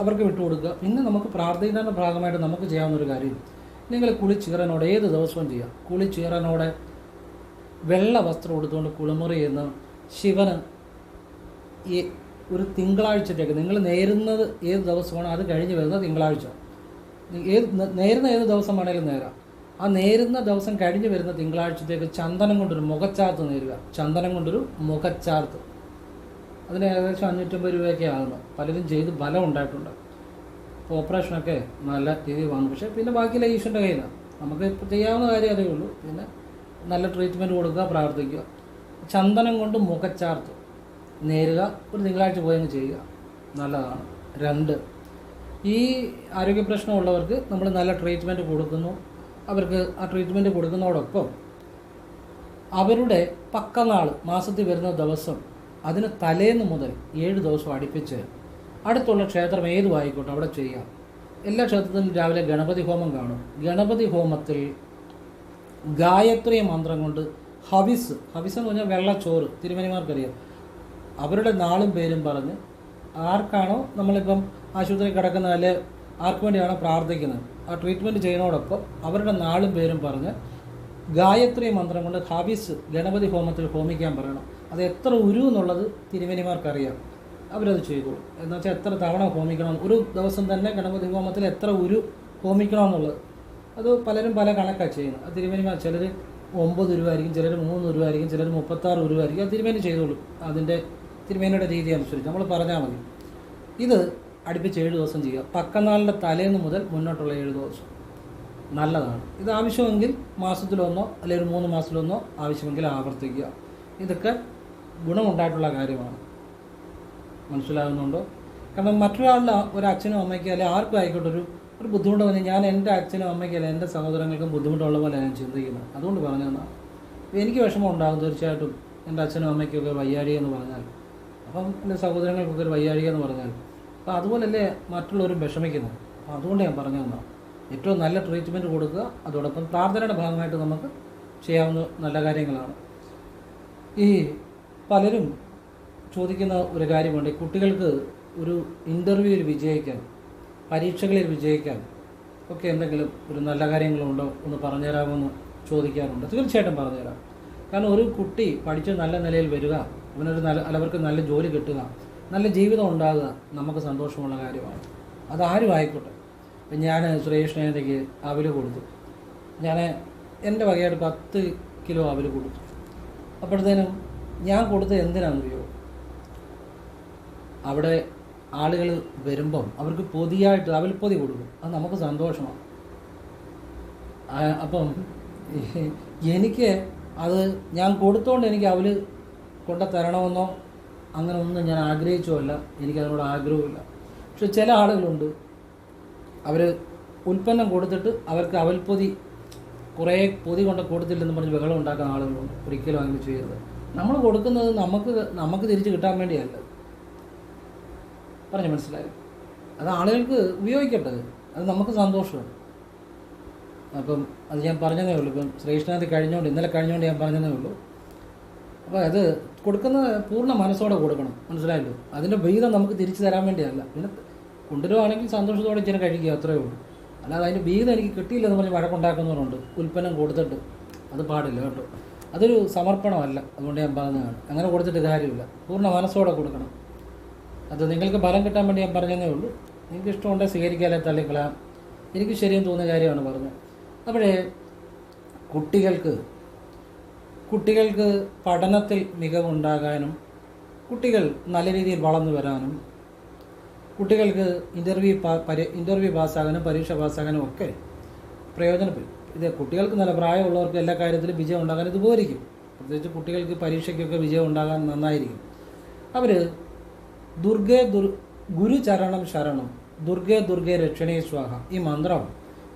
അവർക്ക് വിട്ടുകൊടുക്കുക പിന്നെ നമുക്ക് പ്രാർത്ഥിക്കുന്നതിന്റെ ഭാഗമായിട്ട് നമുക്ക് ചെയ്യാവുന്ന ഒരു കാര്യം. നിങ്ങൾ കുളിച്ചീറനോടെ ഏത് ദിവസവും ചെയ്യാം കുളിച്ചീറനോടെ വെള്ള വസ്ത്രം എടുത്തുകൊണ്ട് കുളിമുറി എന്ന് ശിവന് ഈ ഒരു തിങ്കളാഴ്ചത്തേക്ക് നിങ്ങൾ നേരുന്നത് ഏത് ദിവസമാണോ അത് കഴിഞ്ഞ് വരുന്ന തിങ്കളാഴ്ച. ഏത് നേരുന്ന ഏത് ദിവസം വേണേലും നേരാം. ആ നേരുന്ന ദിവസം കഴിഞ്ഞ് വരുന്ന തിങ്കളാഴ്ചത്തേക്ക് ചന്ദനം കൊണ്ടൊരു മുഖച്ചാർത്ത് നേരുക. ചന്ദനം കൊണ്ടൊരു മുഖച്ചാർത്ത്. അതിന് ഏകദേശം അഞ്ഞൂറ്റമ്പത് രൂപയൊക്കെ ആകുന്നു പലരും ചെയ്ത് ഫലം ഉണ്ടായിട്ടുണ്ട്. അപ്പോൾ ഓപ്പറേഷനൊക്കെ നല്ല രീതിയിൽ വന്നു. പക്ഷേ പിന്നെ ബാക്കിയുള്ള ഈശ്വരന്റെ കയ്യിലാണ് നമുക്ക് ഇപ്പോൾ ചെയ്യാവുന്ന കാര്യം അതേ ഉള്ളൂ. പിന്നെ നല്ല ട്രീറ്റ്മെന്റ് കൊടുക്കുക പ്രാർത്ഥിക്കുക. ചന്ദനം കൊണ്ട് മുഖച്ചാർത്ത്. നേരുക ഒരു തിങ്കളാഴ്ച പോയി അങ്ങ് ചെയ്യുക. നല്ലതാണ്. രണ്ട് ഈ ആരോഗ്യ പ്രശ്നമുള്ളവർക്ക് നമ്മൾ നല്ല ട്രീറ്റ്മെന്റ് കൊടുക്കുന്നു. അവർക്ക് ആ ട്രീറ്റ്മെന്റ് കൊടുക്കുന്നതോടൊപ്പം അവരുടെ പക്കനാൾ മാസത്തിൽ വരുന്ന ദിവസം അതിന് തലേന്ന് മുതൽ ഏഴ് ദിവസം അടുപ്പിച്ച് അടുത്തുള്ള ക്ഷേത്രം ഏതും ആയിക്കോട്ടെ അവിടെ ചെയ്യാം. എല്ലാ ക്ഷേത്രത്തിലും രാവിലെ ഗണപതി ഹോമം കാണും. ഗണപതി ഹോമത്തിൽ ഗായത്രി മന്ത്രം കൊണ്ട് ഹവിസ് ഹവിസ് എന്ന് പറഞ്ഞാൽ വെള്ളച്ചോറ് തിരുമനിമാർക്കറിയാം. അവരുടെ നാളും പേരും പറഞ്ഞ് ആർക്കാണോ നമ്മളിപ്പം ആശുപത്രി കിടക്കുന്ന അല്ലെ ആർക്ക് വേണ്ടിയാണോ പ്രാർത്ഥിക്കുന്നത്? ആ ട്രീറ്റ്മെന്റ് ചെയ്യുന്നതോടൊപ്പം അവരുടെ നാളും പേരും പറഞ്ഞ് ഗായത്രി മന്ത്രം കൊണ്ട് ഹാബീസ് ഗണപതി ഹോമത്തിൽ ഹോമിക്കാൻ പറയണം. അത് എത്ര ഉരു എന്നുള്ളത് തിരുവനിമാർക്കറിയാം. അവരത് ചെയ്തോളും. എന്ന് വെച്ചാൽ എത്ര തവണ ഹോമിക്കണം? ഒരു ദിവസം തന്നെ ഗണപതി ഹോമത്തിൽ എത്ര ഉരു ഹോമിക്കണം എന്നുള്ളത്? അത് പലരും പല കണക്കാണ് ചെയ്യുന്നത്. ആ തിരുവനിമാർ ചിലർ ഒമ്പത് രൂപ ആയിരിക്കും ചിലർ മൂന്ന് രൂപ ആയിരിക്കും ചിലർ മുപ്പത്താറ് രൂപ ആയിരിക്കും അത് തിരുവനി ചെയ്തോളും. അതിന്റെ തിരുമേനിയുടെ രീതി അനുസരിച്ച് നമ്മൾ പറഞ്ഞാൽ മതി. ഇത് അടുപ്പിച്ച് ഏഴ് ദിവസം ചെയ്യുക. പക്കനാളിന്റെ തലേന്ന് മുതൽ മുന്നോട്ടുള്ള ഏഴ് ദിവസം. നല്ലതാണ്. ഇത് ആവശ്യമെങ്കിൽ മാസത്തിലൊന്നോ അല്ലെങ്കിൽ ഒരു മൂന്ന് മാസത്തിലൊന്നോ ആവശ്യമെങ്കിൽ ആവർത്തിക്കുക. ഇതൊക്കെ ഗുണമുണ്ടായിട്ടുള്ള കാര്യമാണ്. മനസ്സിലാകുന്നുണ്ടോ? കാരണം മറ്റൊരാളുടെ ഒരു അച്ഛനും അമ്മയ്ക്കും അല്ലെങ്കിൽ ആർക്കും ആയിക്കോട്ടെ ഒരു ഒരു ബുദ്ധിമുട്ട് വന്നാൽ ഞാൻ എന്റെ അച്ഛനും അമ്മയ്ക്ക് അല്ലെങ്കിൽ എന്റെ സഹോദരങ്ങൾക്കും ബുദ്ധിമുട്ടുള്ള പോലെ ഞാൻ ചിന്തിക്കുന്നത് അതുകൊണ്ട് പറഞ്ഞതാണ് എനിക്ക് വിഷമം ഉണ്ടാകും തീർച്ചയായിട്ടും എന്റെ അച്ഛനും അമ്മയ്ക്കൊക്കെ വയ്യാഴി എന്ന് പറഞ്ഞാൽ. അപ്പം എന്റെ സഹോദരങ്ങൾക്കൊക്കെ ഒരു വയ്യാഴിക എന്ന് പറഞ്ഞാൽ അപ്പോൾ അതുപോലല്ലേ മറ്റുള്ളവരും വിഷമിക്കുന്നത്. അപ്പം അതുകൊണ്ട് ഞാൻ പറഞ്ഞു തന്നാണ് ഏറ്റവും നല്ല ട്രീറ്റ്മെന്റ് കൊടുക്കുക. അതോടൊപ്പം പ്രാർത്ഥനയുടെ ഭാഗമായിട്ട് നമുക്ക് ചെയ്യാവുന്ന നല്ല കാര്യങ്ങളാണ്. ഈ പലരും ചോദിക്കുന്ന ഒരു കാര്യമുണ്ട്. കുട്ടികൾക്ക് ഒരു ഇന്റർവ്യൂവിൽ വിജയിക്കാൻ പരീക്ഷകളിൽ വിജയിക്കാൻ ഒക്കെ എന്തെങ്കിലും ഒരു നല്ല കാര്യങ്ങളുണ്ടോ ഒന്ന് പറഞ്ഞുതരാമെന്ന് ചോദിക്കാറുണ്ട്. തീർച്ചയായിട്ടും പറഞ്ഞുതരാം. കാരണം ഒരു കുട്ടി പഠിച്ച് നല്ല നിലയിൽ വരിക അവനൊരു നല്ല അല്ലവർക്ക് നല്ല ജോലി കിട്ടുക നല്ല ജീവിതം ഉണ്ടാകുക നമുക്ക് സന്തോഷമുള്ള കാര്യമാണ്. അതാരും ആയിക്കോട്ടെ. ഇപ്പം ഞാൻ സുരേഷിനേക്ക് അവൽ കൊടുത്തു. ഞാൻ എന്റെ വകയായിട്ട് പത്ത് കിലോ അവൽ കൊടുത്തു. അപ്പോഴത്തേനും ഞാൻ കൊടുത്തത് എന്തിനാണെന്നറിയോ? അവിടെ ആളുകൾ വരുമ്പം അവർക്ക് പൊതിയായിട്ട് അവൽപ്പൊതി കൊടുക്കും. അത് നമുക്ക് സന്തോഷമാണ്. അപ്പം എനിക്ക് അത് ഞാൻ കൊടുത്തോണ്ട് എനിക്ക് അവൽ കൊണ്ട തരണമെന്നോ അങ്ങനെ ഒന്നും ഞാൻ ആഗ്രഹിച്ചുമല്ല എനിക്കതിനോട് ആഗ്രഹമില്ല പക്ഷെ ചില ആളുകളുണ്ട്. അവർ ഉൽപ്പന്നം കൊടുത്തിട്ട് അവർക്ക് അവൽപ്പൊതി കുറേ പൊതി കൊണ്ട് കൊടുത്തില്ലെന്ന് പറഞ്ഞ് ബഹളം ഉണ്ടാക്കുന്ന ആളുകളുണ്ട്. ഒരിക്കലും അങ്ങനെ ചെയ്യരുത്. നമ്മൾ കൊടുക്കുന്നത് നമുക്ക് നമുക്ക് തിരിച്ച് കിട്ടാൻ വേണ്ടിയല്ല. പറഞ്ഞു മനസ്സിലായി? അത് ആളുകൾക്ക് ഉപയോഗിക്കട്ടെ അത് നമുക്ക് സന്തോഷമാണ്. അപ്പം അത് ഞാൻ പറഞ്ഞതേ ഉള്ളൂ. ഇപ്പം ശ്രേഷ്ഠനാഥ് കഴിഞ്ഞുകൊണ്ട് ഇന്നലെ കഴിഞ്ഞുകൊണ്ട് ഞാൻ പറഞ്ഞതേ ഉള്ളൂ. അപ്പോൾ അത് കൊടുക്കുന്നത് പൂർണ മനസ്സോടെ കൊടുക്കണം. മനസ്സിലായല്ലോ? അതിന്റെ ഭീതം നമുക്ക് തിരിച്ചു തരാൻ വേണ്ടിയല്ല. പിന്നെ കൊണ്ടുവരുവാണെങ്കിൽ സന്തോഷത്തോടെ ഇച്ചിരി കഴിക്കുക അത്രയേ ഉള്ളൂ. അല്ലാതെ അതിന്റെ ഭീതം എനിക്ക് കിട്ടിയില്ലെന്ന് പറഞ്ഞ് വഴക്കുണ്ടാക്കുന്നവരുണ്ട്. ഉൽപ്പന്നം കൊടുത്തിട്ട് അത് പാടില്ല കേട്ടോ. അതൊരു സമർപ്പണമല്ല. അതുകൊണ്ട് ഞാൻ പറഞ്ഞതാണ്. അങ്ങനെ കൊടുത്തിട്ട് കാര്യമില്ല. പൂർണ മനസ്സോടെ കൊടുക്കണം. അത് നിങ്ങൾക്ക് ഫലം കിട്ടാൻ വേണ്ടി ഞാൻ പറഞ്ഞതേ ഉള്ളൂ. നിങ്ങൾക്ക് ഇഷ്ടമുണ്ടെങ്കിൽ സ്വീകരിക്കാതെ തള്ളിക്കളാം എനിക്ക് ശരിയെന്ന് തോന്നിയ കാര്യമാണ് പറഞ്ഞത്. അപ്പോഴേ കുട്ടികൾക്ക് കുട്ടികൾക്ക് പഠനത്തിൽ മികവുണ്ടാകാനും കുട്ടികൾ നല്ല രീതിയിൽ വളർന്നു വരാനും കുട്ടികൾക്ക് ഇന്റർവ്യൂ ഇന്റർവ്യൂ പാസ്സാകാനും പരീക്ഷ പാസ്സാകാനും ഒക്കെ പ്രയോജനപ്പെടും. ഇത് കുട്ടികൾക്ക് നല്ല പ്രായമുള്ളവർക്ക് എല്ലാ കാര്യത്തിലും വിജയം ഉണ്ടാകാൻ ഇത് ഉപകരിക്കും പ്രത്യേകിച്ച് കുട്ടികൾക്ക് പരീക്ഷയ്ക്കൊക്കെ വിജയം ഉണ്ടാകാൻ നന്നായിരിക്കും. അവർ ദുർഗേ ദുർ ഗുരുചരണം ശരണം ദുർഗേ ദുർഗേ രക്ഷണേ സ്വാഹ ഈ മന്ത്രം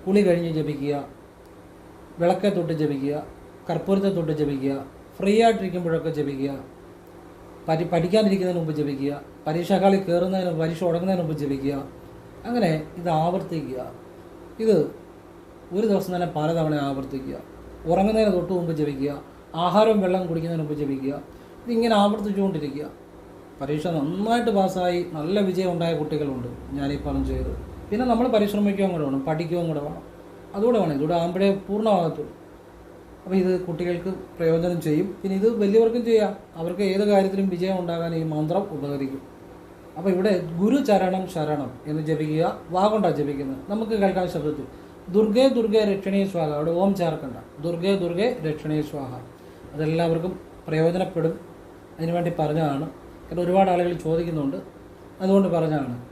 കുളി കഴിഞ്ഞ് ജപിക്കുക വിളക്കെ തൊട്ട് ജപിക്കുക കർപ്പൂരത്തെ തൊട്ട് ജപിക്കുക. ഫ്രീ ആയിട്ടിരിക്കുമ്പോഴൊക്കെ ജപിക്കുക. പരി പഠിക്കാനിരിക്കുന്നതിന് മുമ്പ് ജപിക്കുക. പരീക്ഷാക്കാളിൽ കയറുന്നതിന് പരീക്ഷ തുടങ്ങുന്നതിന് മുമ്പ് ജപിക്കുക. അങ്ങനെ ഇത് ആവർത്തിക്കുക. ഇത് ഒരു ദിവസം തന്നെ പലതവണ ആവർത്തിക്കുക. ഉറങ്ങുന്നതിന് തൊട്ട് മുമ്പ് ജപിക്കുക. ആഹാരവും വെള്ളം കുടിക്കുന്നതിന് മുമ്പ് ജപിക്കുക. ഇതിങ്ങനെ ആവർത്തിച്ചുകൊണ്ടിരിക്കുക. പരീക്ഷ നന്നായിട്ട് പാസ്സായി. നല്ല വിജയം ഉണ്ടായ കുട്ടികളുണ്ട്. ഞാനീ പറഞ്ഞു ചെയ്ത് പിന്നെ നമ്മൾ പരിശ്രമിക്കുകയും കൂടെ വേണം. പഠിക്കുകയും കൂടെ വേണം. അതുകൂടെ വേണം. ഇതുകൂടെ ആകുമ്പോഴേ പൂർണമാകത്തുള്ളൂ. അപ്പോൾ ഇത് കുട്ടികൾക്ക് പ്രയോജനം ചെയ്യും. പിന്നെ ഇത് വലിയവർക്കും ചെയ്യാം. അവർക്ക് ഏത് കാര്യത്തിലും വിജയം ഉണ്ടാകാൻ ഈ മന്ത്രം ഉപകരിക്കും. അപ്പോൾ ഇവിടെ ഗുരു ചരണം ശരണം എന്ന് ജപിക്കുക. വാഗൊണ്ടാണ് ജപിക്കുന്നത്. നമുക്ക് കേൾക്കാൻ ശബ്ദത്തിൽ ദുർഗേ ദുർഗേ രക്ഷണീ സ്വാഹ. അവിടെ ഓം ചേർക്കണ്ട. ദുർഗേ ദുർഗേ രക്ഷണീ സ്വാഹ. അതെല്ലാവർക്കും പ്രയോജനപ്പെടും. അതിനുവേണ്ടി പറഞ്ഞതാണ്. കാരണം ഒരുപാട് ആളുകൾ ചോദിക്കുന്നുണ്ട്. അതുകൊണ്ട് പറഞ്ഞതാണ്.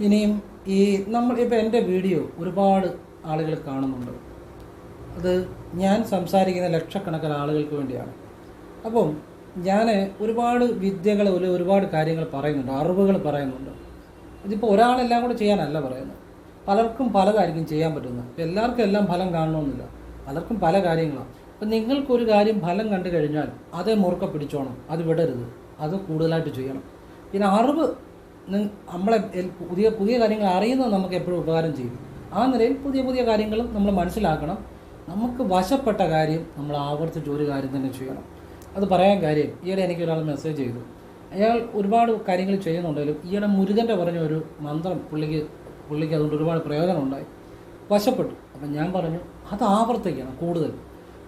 ഇനിയും ഈ നമ്മൾ ഇപ്പോൾ എന്റെ വീഡിയോ ഒരുപാട് ആളുകൾ കാണുന്നുണ്ട്. അത് ഞാൻ സംസാരിക്കുന്ന ലക്ഷക്കണക്കിന് ആളുകൾക്ക് വേണ്ടിയാണ്. അപ്പം ഞാൻ ഒരുപാട് വിദ്യകൾ ഒരു ഒരുപാട് കാര്യങ്ങൾ പറയുന്നുണ്ട് അറിവുകൾ പറയുന്നുണ്ട്. ഇതിപ്പോൾ ഒരാളെല്ലാം കൂടെ ചെയ്യാനല്ല പറയുന്നത്. പലർക്കും പലതായിരിക്കും ചെയ്യാൻ പറ്റുന്നത് ഇപ്പം എല്ലാവർക്കും എല്ലാം ഫലം കാണണമെന്നില്ല. പലർക്കും പല കാര്യങ്ങളാണ് അപ്പം നിങ്ങൾക്കൊരു കാര്യം ഫലം കണ്ടു കഴിഞ്ഞാൽ അതേ മുറുക്ക പിടിച്ചോണം അത് വിടരുത് അത് കൂടുതലായിട്ട് ചെയ്യണം. പിന്നെ അറിവ് നമ്മളെ പുതിയ പുതിയ കാര്യങ്ങൾ അറിയുന്നത് നമുക്ക് എപ്പോഴും ഉപകാരം ചെയ്യും. ആ നിലയിൽ പുതിയ പുതിയ കാര്യങ്ങളും നമ്മൾ മനസ്സിലാക്കണം. നമുക്ക് വശപ്പെട്ട കാര്യം നമ്മൾ ആവർത്തിച്ച് ഒരു കാര്യം തന്നെ ചെയ്യണം. അത് പറയാൻ കാര്യം ഈയിടെ എനിക്ക് ഒരാൾ മെസ്സേജ് ചെയ്തു. അയാൾ ഒരുപാട് കാര്യങ്ങൾ ചെയ്യുന്നുണ്ടെങ്കിലും ഈയിടെ മുരുകന്റെ പറഞ്ഞ ഒരു മന്ത്രം പുള്ളിക്ക് പുള്ളിക്ക് അതുകൊണ്ട് ഒരുപാട് പ്രയോജനം ഉണ്ടായി വശപ്പെട്ടു. അപ്പം ഞാൻ പറഞ്ഞു അത് ആവർത്തിക്കണം കൂടുതൽ.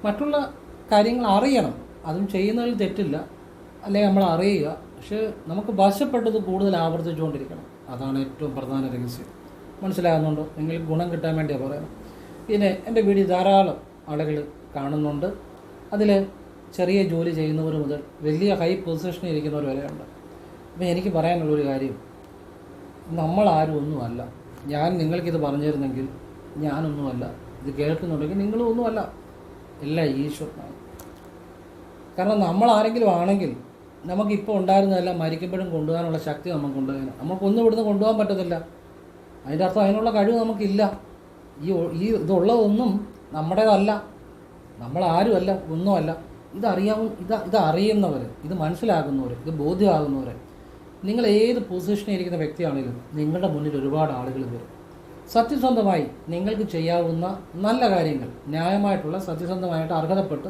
മറ്റുള്ള കാര്യങ്ങൾ അറിയണം. അതും ചെയ്യുന്നതിൽ തെറ്റില്ല. അല്ലെങ്കിൽ നമ്മൾ അറിയുക. പക്ഷേ നമുക്ക് വശപ്പെട്ടത് കൂടുതൽ ആവർത്തിച്ചുകൊണ്ടിരിക്കണം. അതാണ് ഏറ്റവും പ്രധാന രഹസ്യം. മനസ്സിലാകുന്നുണ്ടോ? നിങ്ങൾക്ക് ഗുണം കിട്ടാൻ വേണ്ടിയാണ് പറയുന്നത്. പിന്നെ എന്റെ വീഡിയോ ധാരാളം ആളുകൾ കാണുന്നുണ്ട്. അതിൽ ചെറിയ ജോലി ചെയ്യുന്നവർ മുതൽ വലിയ ഹൈ പൊസിഷനിൽ ഇരിക്കുന്നവർ വരെയുണ്ട്. അപ്പം എനിക്ക് പറയാനുള്ളൊരു കാര്യം നമ്മളാരും ഒന്നുമല്ല. ഞാൻ നിങ്ങൾക്കിത് പറഞ്ഞു തരുന്നെങ്കിൽ ഞാനൊന്നുമല്ല. ഇത് കേൾക്കുന്നുണ്ടെങ്കിൽ നിങ്ങളും ഒന്നുമല്ല. എല്ലാം ഈശ്വരനാണ്. കാരണം നമ്മൾ ആരെങ്കിലും ആണെങ്കിൽ നമുക്കിപ്പോൾ ഉണ്ടായിരുന്നതെല്ലാം മരിക്കുമ്പോഴും കൊണ്ടുപോകാനുള്ള ശക്തി നമുക്കുണ്ട്. നമുക്കൊന്നും ഇവിടുന്ന് കൊണ്ടുപോകാൻ പറ്റത്തില്ല. അതിന്റെ അർത്ഥം അതിനുള്ള കഴിവ് നമുക്കില്ല. ഈ ഈ ഇതുള്ളതൊന്നും നമ്മുടേതല്ല. നമ്മളാരുമല്ല ഒന്നുമല്ല. ഇതറിയാവും ഇത് ഇത് അറിയുന്നവർ ഇത് മനസ്സിലാകുന്നവർ ഇത് ബോധ്യമാകുന്നവർ നിങ്ങൾ ഏത് പൊസിഷനിൽ ഇരിക്കുന്ന വ്യക്തിയാണെങ്കിലും നിങ്ങളുടെ മുന്നിൽ ഒരുപാട് ആളുകൾ വരും. സത്യസന്ധമായി നിങ്ങൾക്ക് ചെയ്യാവുന്ന നല്ല കാര്യങ്ങൾ ന്യായമായിട്ടുള്ള സത്യസന്ധമായിട്ട് അർഹതപ്പെട്ട്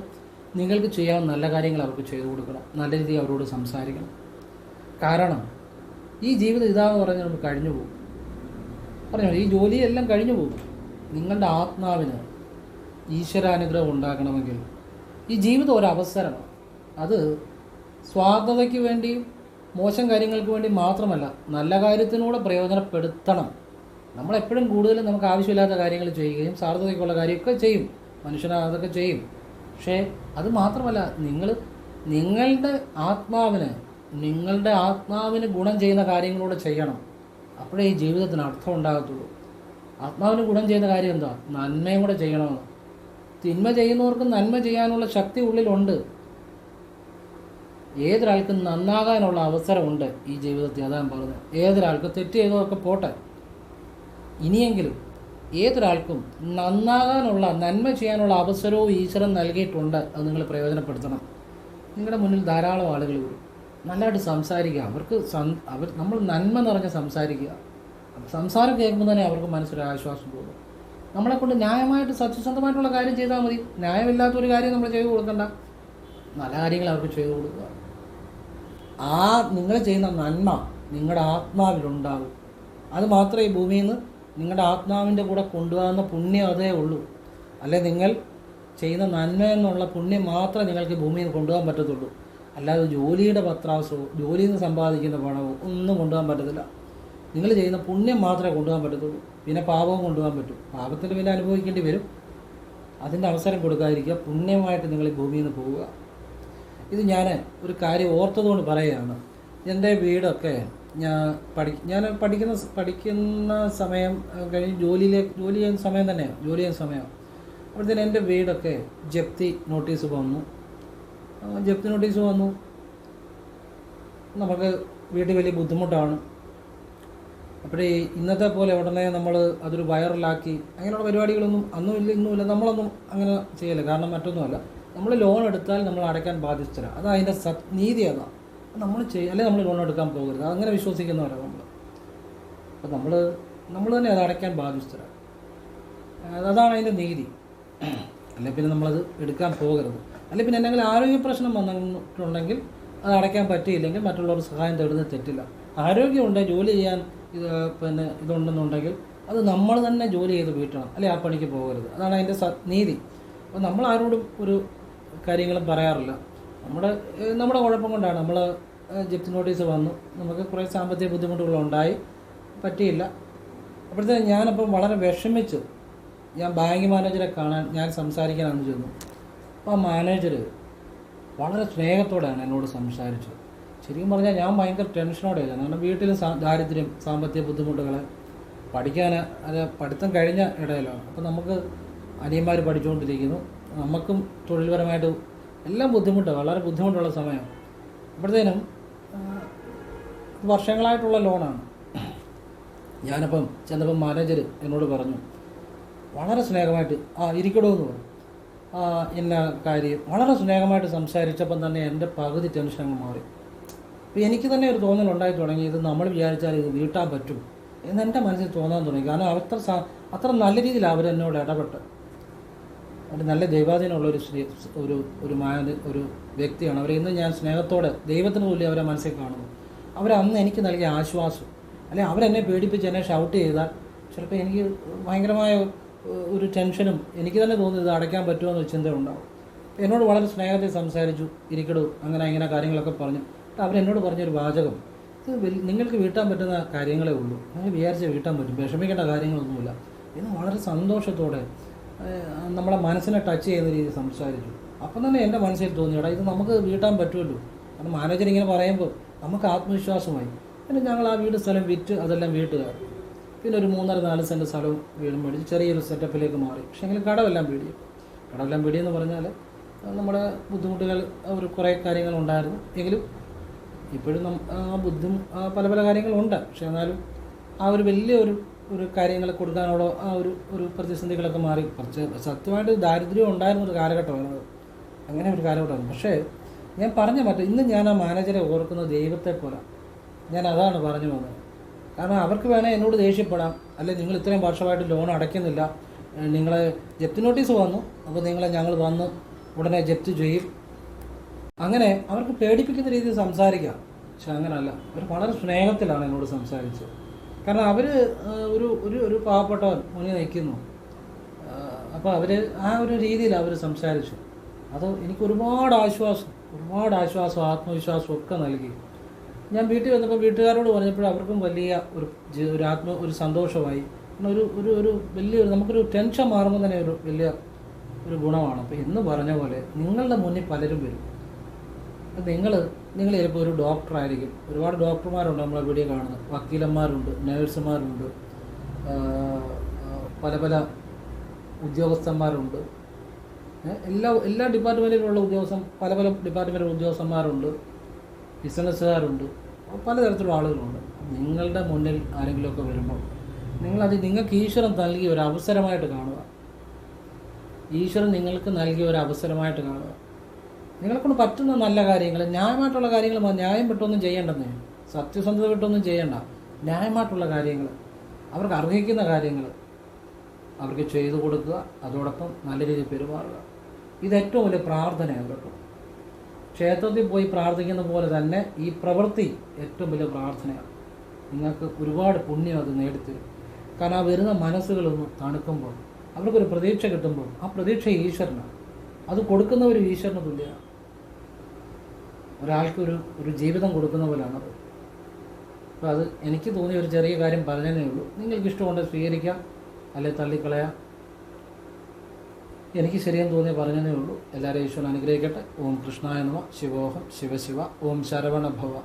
നിങ്ങൾക്ക് ചെയ്യാവുന്ന നല്ല കാര്യങ്ങൾ അവർക്ക് ചെയ്തു കൊടുക്കണം. നല്ല രീതിയിൽ അവരോട് സംസാരിക്കണം. കാരണം ഈ ജീവിതം ഇതാന്ന് പറഞ്ഞാൽ നമുക്ക് കഴിഞ്ഞു പോകും. പറഞ്ഞു ഈ ജോലിയെല്ലാം കഴിഞ്ഞു പോകും. നിങ്ങളുടെ ആത്മാവിന് ഈശ്വരാനുഗ്രഹം ഉണ്ടാക്കണമെങ്കിൽ ഈ ജീവിതം ഒരവസരമാണ് അത് സ്വാർത്ഥതയ്ക്ക് വേണ്ടി മോശം കാര്യങ്ങൾക്ക് വേണ്ടി മാത്രമല്ല നല്ല കാര്യത്തിനൂടെ പ്രയോജനപ്പെടുത്തണം. നമ്മളെപ്പോഴും കൂടുതലും നമുക്ക് ആവശ്യമില്ലാത്ത കാര്യങ്ങൾ ചെയ്യുകയും സാർത്ഥതയ്ക്കുള്ള കാര്യമൊക്കെ ചെയ്യും. മനുഷ്യന് അതൊക്കെ ചെയ്യും. പക്ഷേ അത് മാത്രമല്ല നിങ്ങൾ നിങ്ങളുടെ ആത്മാവിന് നിങ്ങളുടെ ആത്മാവിന് ഗുണം ചെയ്യുന്ന കാര്യങ്ങളൂടെ ചെയ്യണം. അപ്പോഴേ ഈ ജീവിതത്തിന് അർത്ഥം ഉണ്ടാകത്തുള്ളൂ. ആത്മാവിന് ഗുണം ചെയ്യുന്ന കാര്യം എന്താ? നന്മയും കൂടെ ചെയ്യണമെന്ന് തിന്മ ചെയ്യുന്നവർക്ക് നന്മ ചെയ്യാനുള്ള ശക്തി ഉള്ളിലുണ്ട്. ഏതൊരാൾക്കും നന്നാകാനുള്ള അവസരമുണ്ട് ഈ ജീവിതത്തിൽ. അതാണ് പറഞ്ഞത്. ഏതൊരാൾക്ക് തെറ്റ് ചെയ്തതൊക്കെ പോട്ടെ. ഇനിയെങ്കിലും ഏതൊരാൾക്കും നന്നാകാനുള്ള നന്മ ചെയ്യാനുള്ള അവസരവും ഈശ്വരൻ നൽകിയിട്ടുണ്ട് അത് നിങ്ങൾ പ്രയോജനപ്പെടുത്തണം. നിങ്ങളുടെ മുന്നിൽ ധാരാളം ആളുകൾ വരും. നല്ലതായിട്ട് സംസാരിക്കുക. അവർക്ക് അവർ നമ്മൾ നന്മ നിറഞ്ഞ് സംസാരിക്കുക. സംസാരം കേൾക്കുമ്പോൾ തന്നെ അവർക്ക് മനസ്സിലൊരു ആശ്വാസം തോന്നും. നമ്മളെ കൊണ്ട് ന്യായമായിട്ട് സത്യസന്ധമായിട്ടുള്ള കാര്യം ചെയ്താൽ മതി. ന്യായമില്ലാത്ത ഒരു കാര്യം നമ്മൾ ചെയ്തു കൊടുക്കണ്ട. നല്ല കാര്യങ്ങൾ അവർക്ക് ചെയ്തു കൊടുക്കുക. ആ നിങ്ങൾ ചെയ്യുന്ന നന്മ നിങ്ങളുടെ ആത്മാവിലുണ്ടാകും. അത് മാത്രമേ ഈ ഭൂമിയിൽ നിന്ന് നിങ്ങളുടെ ആത്മാവിന്റെ കൂടെ കൊണ്ടുപോകുന്ന പുണ്യം അതേ ഉള്ളൂ. അല്ലെ നിങ്ങൾ ചെയ്യുന്ന നന്മ എന്നുള്ള പുണ്യം മാത്രമേ നിങ്ങൾക്ക് ഭൂമിയിൽ കൊണ്ടുപോകാൻ പറ്റത്തുള്ളൂ. അല്ലാതെ ജോലിയുടെ പത്രാസമോ ജോലിയിൽ നിന്ന് സമ്പാദിക്കുന്ന പണമോ ഒന്നും കൊണ്ടുപോകാൻ പറ്റത്തില്ല. നിങ്ങൾ ചെയ്യുന്ന പുണ്യം മാത്രമേ കൊണ്ടുപോകാൻ പറ്റത്തുള്ളൂ. പിന്നെ പാപവും കൊണ്ടുപോകാൻ പറ്റും. പാപത്തിന്റെ വില അനുഭവിക്കേണ്ടി വരും. അതിന്റെ അവസരം കൊടുക്കാതിരിക്കുക. പുണ്യമായിട്ട് നിങ്ങൾ ഈ ഭൂമിയിൽ നിന്ന് പോവുക. ഇത് ഞാൻ ഒരു കാര്യം ഓർത്തതുകൊണ്ട് പറയുകയാണ്. എന്റെ വീടൊക്കെ ഞാൻ പഠി ഞാൻ പഠിക്കുന്ന പഠിക്കുന്ന സമയം കഴിഞ്ഞ് ജോലിയിലേക്ക് ജോലി ചെയ്യുന്ന സമയം തന്നെയാണ്. ജോലി ചെയ്യുന്ന സമയം. അപ്പോഴത്തേന് എന്റെ വീടൊക്കെ ജപ്തി നോട്ടീസ് വന്നു. ജപ്തി നോട്ടീസ് വന്നു. നമുക്ക് വീട്ടിൽ വലിയ ബുദ്ധിമുട്ടാണ്. അപ്പോഴേ ഇന്നത്തെ പോലെ ഉടനെ നമ്മൾ അതൊരു വൈറലാക്കി അങ്ങനെയുള്ള പരിപാടികളൊന്നും അന്നും ഇല്ല ഇന്നുമില്ല നമ്മളൊന്നും അങ്ങനെ ചെയ്യല്ല. കാരണം മറ്റൊന്നുമല്ല നമ്മൾ ലോൺ എടുത്താൽ നമ്മൾ അടയ്ക്കാൻ ബാധ്യസ്ഥരാണ് അത് അതിന്റെ സത് നീതി അതാണ് നമ്മൾ ചെയ്യ അല്ലെങ്കിൽ നമ്മൾ ലോൺ എടുക്കാൻ പോകരുത്. അങ്ങനെ വിശ്വസിക്കുന്നവരാണ് നമ്മൾ അപ്പം നമ്മൾ നമ്മൾ തന്നെ അത് അടയ്ക്കാൻ ബാധ്യസ്ഥരാണ് അതാണ് അതിന്റെ നീതി. അല്ലെങ്കിൽ പിന്നെ നമ്മളത് എടുക്കാൻ പോകരുത്. അല്ലെങ്കിൽ പിന്നെ എന്തെങ്കിലും ആരോഗ്യ പ്രശ്നം വന്നിട്ടുണ്ടെങ്കിൽ അത് അടയ്ക്കാൻ പറ്റിയില്ലെങ്കിൽ മറ്റുള്ളവർ സഹായം തേടുന്നത് തെറ്റില്ല. ആരോഗ്യമുണ്ട് ജോലി ചെയ്യാൻ ഇത് പിന്നെ ഇതുണ്ടെന്നുണ്ടെങ്കിൽ അത് നമ്മൾ തന്നെ ജോലി ചെയ്ത് വീട്ടണം. അല്ലെ ആ പണിക്ക് പോകരുത്. അതാണ് അതിന്റെ നീതി. അപ്പോൾ നമ്മൾ ആരോടും ഒരു കാര്യങ്ങളും പറയാറില്ല. നമ്മുടെ നമ്മുടെ കുഴപ്പം കൊണ്ടാണ് നമ്മൾ ജപ്തി നോട്ടീസ് വന്നു. നമുക്ക് കുറേ സാമ്പത്തിക ബുദ്ധിമുട്ടുകളുണ്ടായി പറ്റിയില്ല. അപ്പോഴത്തേക്ക് ഞാനപ്പം വളരെ വിഷമിച്ചു ഞാൻ ബാങ്ക് മാനേജറെ കാണാൻ ഞാൻ സംസാരിക്കാനാണെന്ന് ചെന്നു. അപ്പോൾ ആ മാനേജർ വളരെ സ്നേഹത്തോടെയാണ് എന്നോട് സംസാരിച്ചത്. ശരിക്കും പറഞ്ഞാൽ ഞാൻ ഭയങ്കര ടെൻഷനോടെ കാരണം വീട്ടിൽ സാ ദാരിദ്ര്യം സാമ്പത്തിക ബുദ്ധിമുട്ടുകൾ പഠിക്കാൻ അത് പഠിത്തം കഴിഞ്ഞ ഇടയിലാണ് അപ്പോൾ നമുക്ക് അനിയന്മാർ പഠിച്ചുകൊണ്ടിരിക്കുന്നു നമുക്കും തൊഴിൽപരമായിട്ട് എല്ലാം ബുദ്ധിമുട്ടാണ് വളരെ ബുദ്ധിമുട്ടുള്ള സമയം. അപ്പോഴത്തേനും വർഷങ്ങളായിട്ടുള്ള ലോണാണ്. ഞാനപ്പം ചെന്നപ്പം മാനേജർ എന്നോട് പറഞ്ഞു വളരെ സ്നേഹമായിട്ട് ആ ഇരിക്കണമെന്ന് പറഞ്ഞു. ഇന്ന കാര്യം? വളരെ സ്നേഹമായിട്ട് സംസാരിച്ചപ്പം തന്നെ എന്റെ പകുതി ടെൻഷൻ അങ്ങ് മാറി. അപ്പോൾ എനിക്ക് തന്നെ ഒരു തോന്നൽ ഉണ്ടായി തുടങ്ങി ഇത് നമ്മൾ വിചാരിച്ചാൽ ഇത് വീട്ടാൻ പറ്റും എന്ന് എന്റെ മനസ്സിൽ തോന്നാൻ തുടങ്ങി. കാരണം അത്ര അത്ര നല്ല രീതിയിൽ അവർ എന്നോട് ഇടപെട്ട്. ഒരു നല്ല ദൈവാധീനമുള്ള ഒരു സ്ത്രീ ഒരു ഒരു മാന ഒരു വ്യക്തിയാണ്. അവരെ ഇന്ന് ഞാൻ സ്നേഹത്തോടെ ദൈവത്തിന് തുല്യം അവരെ മനസ്സിൽ കാണുന്നു. അവർ അന്ന് എനിക്ക് നൽകിയ ആശ്വാസം അല്ലെ അവരെന്നെ പേടിപ്പിച്ച് എന്നെ ഷൗട്ട് ചെയ്താൽ ചിലപ്പോൾ എനിക്ക് ഭയങ്കരമായ ഒരു ടെൻഷനും എനിക്ക് തന്നെ തോന്നുന്നു ഇത് അടയ്ക്കാൻ പറ്റുമോ എന്നൊരു ചിന്ത ഉണ്ടാവും എന്നോട് വളരെ സ്നേഹത്തിൽ സംസാരിച്ചു ഇരിക്കടു അങ്ങനെ ഇങ്ങനെ കാര്യങ്ങളൊക്കെ പറഞ്ഞു. അവരെന്നോട് പറഞ്ഞൊരു വാചകം. ഇത് നിങ്ങൾക്ക് വീട്ടാൻ പറ്റുന്ന കാര്യങ്ങളേ ഉള്ളൂ. നിങ്ങൾ വിചാരിച്ച വീട്ടാൻ പറ്റും. വിഷമിക്കേണ്ട കാര്യങ്ങളൊന്നുമില്ല. എന്ന് വളരെ സന്തോഷത്തോടെ നമ്മളെ മനസ്സിനെ ടച്ച് ചെയ്യുന്ന രീതിയിൽ സംസാരിച്ചു. അപ്പം തന്നെ എന്റെ മനസ്സിൽ തോന്നി എടാ ഇത് നമുക്ക് വീട്ടാൻ പറ്റുമല്ലോ. കാരണം മാനേജർ ഇങ്ങനെ പറയുമ്പോൾ നമുക്ക് ആത്മവിശ്വാസമായി. പിന്നെ ഞങ്ങൾ ആ വീട് സ്ഥലം വിറ്റ് അതെല്ലാം വീട്ടുകാർ. പിന്നെ ഒരു മൂന്നര നാല് സെന്റ് സ്ഥലവും വീടും മേടിച്ച് ചെറിയൊരു സെറ്റപ്പിലേക്ക് മാറി. പക്ഷേ എങ്കിലും കടമെല്ലാം വീടിയും കടമെല്ലാം പേടിയെന്ന് പറഞ്ഞാൽ നമ്മുടെ ബുദ്ധിമുട്ടുകൾ ഒരു കുറേ കാര്യങ്ങളുണ്ടായിരുന്നു എങ്കിലും ഇപ്പോഴും ആ ബുദ്ധിം പല പല കാര്യങ്ങളുണ്ട്. പക്ഷെ എന്നാലും ആ ഒരു വലിയ ഒരു ഒരു കാര്യങ്ങൾ കൊടുക്കാനുള്ള ആ ഒരു ഒരു പ്രതിസന്ധികളൊക്കെ മാറി. കുറച്ച് സത്യമായിട്ട് ദാരിദ്ര്യം ഉണ്ടായിരുന്ന ഒരു കാലഘട്ടമാണ് അങ്ങനെ ഒരു കാലഘട്ടമാണ്. പക്ഷേ ഞാൻ പറഞ്ഞ മറ്റേ ഇന്ന് ഞാൻ ആ മാനേജരെ ഓർക്കുന്ന ദൈവത്തെ പോലെ ഞാൻ അതാണ് പറഞ്ഞു പോകുന്നത്. കാരണം അവർക്ക് വേണേൽ എന്നോട് ദേഷ്യപ്പെടാം. അല്ലെ നിങ്ങൾ ഇത്രയും വർഷമായിട്ട് ലോൺ അടയ്ക്കുന്നില്ല. നിങ്ങളെ ജപ്തി നോട്ടീസ് വന്നു. അപ്പോൾ നിങ്ങളെ ഞങ്ങൾ വന്ന് ഉടനെ ജപ്തി ചെയ്യും. അങ്ങനെ അവർക്ക് പേടിപ്പിക്കുന്ന രീതിയിൽ സംസാരിക്കാം. പക്ഷെ അങ്ങനല്ല. അവർ വളരെ സ്നേഹത്തിലാണ് എന്നോട് സംസാരിച്ചത്. കാരണം അവർ ഒരു ഒരു ഒരു പാവപ്പെട്ടവൻ മുന്നിൽ നിൽക്കുന്നു. അപ്പോൾ അവർ ആ ഒരു രീതിയിൽ അവർ സംസാരിച്ചു. അത് എനിക്ക് ഒരുപാട് ആശ്വാസം ഒരുപാട് ആശ്വാസം ആത്മവിശ്വാസം ഒക്കെ നൽകി. ഞാൻ വീട്ടിൽ വന്നപ്പോൾ വീട്ടുകാരോട് പറഞ്ഞപ്പോൾ അവർക്കും വലിയ ഒരു ഒരു ആത്മ ഒരു സന്തോഷമായി. ഒരു ഒരു ഒരു വലിയൊരു നമുക്കൊരു ടെൻഷൻ മാറുമ്പോൾ തന്നെ ഒരു വലിയ ഒരു ഗുണമാണ്. അപ്പോൾ എന്ന് പറഞ്ഞ പോലെ നിങ്ങളുടെ മുന്നിൽ പലരും വരും. നിങ്ങൾ നിങ്ങൾ ചിലപ്പോൾ ഒരു ഡോക്ടറായിരിക്കും ഒരുപാട് ഡോക്ടർമാരുണ്ട് നമ്മളെ വീഡിയോ കാണുന്നത്. വക്കീലന്മാരുണ്ട് നേഴ്സുമാരുണ്ട് പല പല ഉദ്യോഗസ്ഥന്മാരുണ്ട്. എല്ലാ എല്ലാ ഡിപ്പാർട്ട്മെന്റിലുള്ള ഉദ്യോഗസ്ഥ പല പല ഡിപ്പാർട്ട്മെന്റിലുള്ള ഉദ്യോഗസ്ഥന്മാരുണ്ട് ബിസിനസ്സുകാരുണ്ട് പലതരത്തിലുള്ള ആളുകളുണ്ട്. നിങ്ങളുടെ മുന്നിൽ ആരെങ്കിലുമൊക്കെ വരുമ്പോൾ നിങ്ങളത് നിങ്ങൾക്ക് ഈശ്വരൻ നൽകിയ ഒരു അവസരമായിട്ട് കാണുക. ഈശ്വരൻ നിങ്ങൾക്ക് നൽകിയ ഒരു അവസരമായിട്ട് കാണുക. നിങ്ങളെക്കൊണ്ട് പറ്റുന്ന നല്ല കാര്യങ്ങൾ ന്യായമായിട്ടുള്ള കാര്യങ്ങൾ. ന്യായം വിട്ടൊന്നും ചെയ്യേണ്ടെന്നേ. സത്യസന്ധത വിട്ടൊന്നും ചെയ്യണ്ട. ന്യായമായിട്ടുള്ള കാര്യങ്ങൾ അവർക്ക് അർഹിക്കുന്ന കാര്യങ്ങൾ അവർക്ക് ചെയ്തു കൊടുക്കുക അതോടൊപ്പം നല്ല രീതിയിൽ പെരുമാറുക. ഇത് ഏറ്റവും വലിയ പ്രാർത്ഥനയാണ് കേട്ടോ. ക്ഷേത്രത്തിൽ പോയി പ്രാർത്ഥിക്കുന്ന പോലെ തന്നെ ഈ പ്രവൃത്തി ഏറ്റവും വലിയ പ്രാർത്ഥനയാണ്. നിങ്ങൾക്ക് ഒരുപാട് പുണ്യം അത് നേടിത്തരും. കാരണം ആ വരുന്ന മനസ്സുകളൊന്ന് തണുക്കുമ്പോൾ അവർക്കൊരു പ്രതീക്ഷ കിട്ടുമ്പോൾ ആ പ്രതീക്ഷ ഈശ്വരനാണ്. അത് കൊടുക്കുന്നവർ ഈശ്വരന് തുല്യമാണ് ഒരാൾക്ക് ഒരു ജീവിതം കൊടുക്കുന്ന പോലെയാണത് അപ്പോൾ അത് എനിക്ക് തോന്നിയ ഒരു ചെറിയ കാര്യം പറഞ്ഞതേ ഉള്ളൂ. നിങ്ങൾക്ക് ഇഷ്ടമുണ്ട് സ്വീകരിക്കാം അല്ലെ തള്ളിക്കളയാം? എനിക്ക് ശരിയെന്ന് തോന്നിയ പറഞ്ഞതേ ഉള്ളൂ. എല്ലാവരെയും ഈശ്വരൻ അനുഗ്രഹിക്കട്ടെ. ഓം കൃഷ്ണായ നമ. ശിവോഹം. ശിവശിവ. ഓം ശരവണ ഭവ.